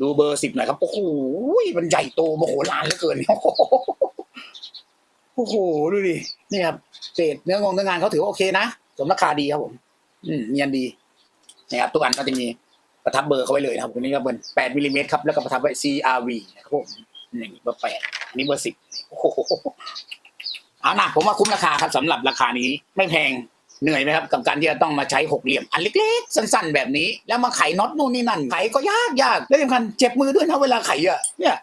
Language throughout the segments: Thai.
ดูเบอร์สิบหน่อยครับ โอ้โหมันใหญ่โตมโหฬารเหลือเกินโอ้โหดูดินี่ครับเศษเนื้องงเนื้องานเขาถือว่าโอเคนะสมราคาดีครับผม อืมเนียนดีนะครับทุกอันก็จะมีประทับเบอร์เขาไว้เลยนะครับตรงนี้ก็เป็นแปดมิลลิเมตรครับแล้วก็ประทับไว้ CRV นะครับผมหนี่งเบอร์แปดนนี้เบอร์สิบโอ้โหเอาหนะผมว่าคุ้มราคาครับสำหรับราคานี้ไม่แพง เหนื่อยไหมครับกับการที่จะต้องมาใช้หกเหลี่ยมอันเล็กๆ สั้นๆ แบบนี้ แล้วมาไขน็อตนู่นนี่นั่นไขก็ยากยากและสำคัญเจ็บมือด้วยนะเวลาไขอะเนี่ย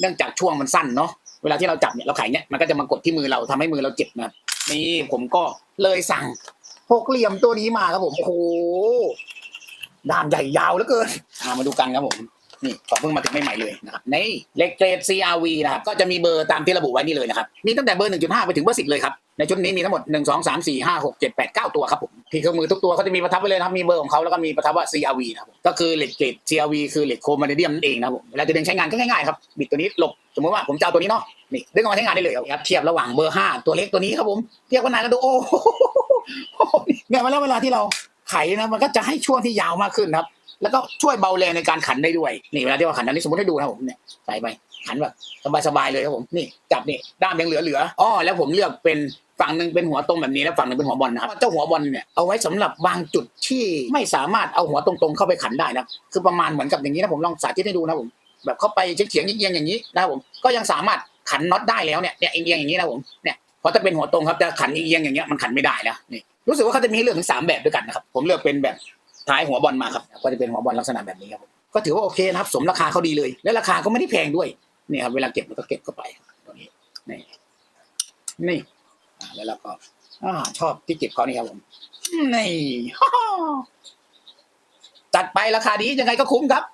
เนื่องจากช่วงมันสั้นเนาะเวลาที่เราจับเนี่ยเราไขเนี่ยมันก็จะมากดที่มือเราทำให้มือเราเจ็บนะนี่ผมก็เลยสั่งหกเหลี่ยมตัวนี้มาครับผมโอ้โหด้ามใหญ่ยาวเหลือเกินมาดูกันครับผม นี่ของเพิ่งมาถึงใหม่ๆเลยนะครับในเล็กเกรด CRV นะครับก็จะมีเบอร์ตามที่ระบุไว้นี่เลยนะครับมีตั้งแต่เบอร์ 1.5 ไปถึงเบอร์ 10 เลยครับในชุดนี้มีทั้งหมด 1 2 3 4 5 6 7 8 9 ตัวครับผมที่เครื่องมือทุกตัวเขาจะมีประทับไว้เลยนะครับมีเบอร์ของเขาแล้วก็มีประทับว่า CRV นะครับก็คือเหล็กเกรด CRV คือเหล็กโครมมาเดียมนั่นเองนะครับผมเวลาจะดึงใช้งานก็ง่ายๆครับบิดตัวนี้หลบสมมติว่าผมจะเอาตัวนี้เนาะนี่ดึงออกมาใช้งานได้เลยครับเทียบระหว่างเบอร์ 5 ตัวเล็กตัวนี้ครับผมเทียบกันนานกันดูโอ้เนี่ยเวลาเวลาที่เราไขนะมันก็จะให้ช่วงที่ยาวมากขึ้นครับ แล้วก็ช่วยเบาแรงในการขันได้ด้วยนี่เวลาที่เราขันอันนี้สมมติให้ดูนะผมเนี่ยใส่ไปขันแบบสบายๆเลยครับผมนี่จับนี่ด้ามยังเหลือๆอ๋อแล้วผมเลือกเป็นฝั่งหนึ่งเป็นหัวตรงแบบนี้แล้วฝั่งหนึ่งเป็นหัวบอลนะครับเจ้าหัวบอลเนี่ยเอาไว้สำหรับบางจุดที่ไม่สามารถเอาหัวตรงๆเข้าไปขันได้นะคือประมาณเหมือนกับอย่างนี้นะผมลองสาธิตให้ดูนะผมแบบเข้าไปเฉียงๆเอียงๆอย่างนี้นะครับผมก็ยังสามารถขันน็อตได้แล้วเนี่ยเนี่ยเอียงๆอย่างนี้นะผมเนี่ยพราะถ้าเป็นหัวตรงครับจะขันเอียงๆอย่างเงี้ยมันขันไม่ได้แล้วนี่รู้สึกว่าเขาจะมีให้เลือกถึงสามแบบด้วยกันนะครับผมเลือกเป็นแบบ ท้ายหัวบอลมาครับก็จะเป็นหัวบอลลักษณะแบบนี้ครับผมก็ถือว่าโอเคนะครับ สมราคาเขาดีเลย และราคาก็ไม่ได้แพงด้วยนี่ครับเวลาเก็บเราก็เก็บเข้าไปตรงนี้นี่นี่แล้วเราก็อชอบที่เก็บเขานี่ครับผมนี่จัดไปราคาดียังไงก็คุ้มครับ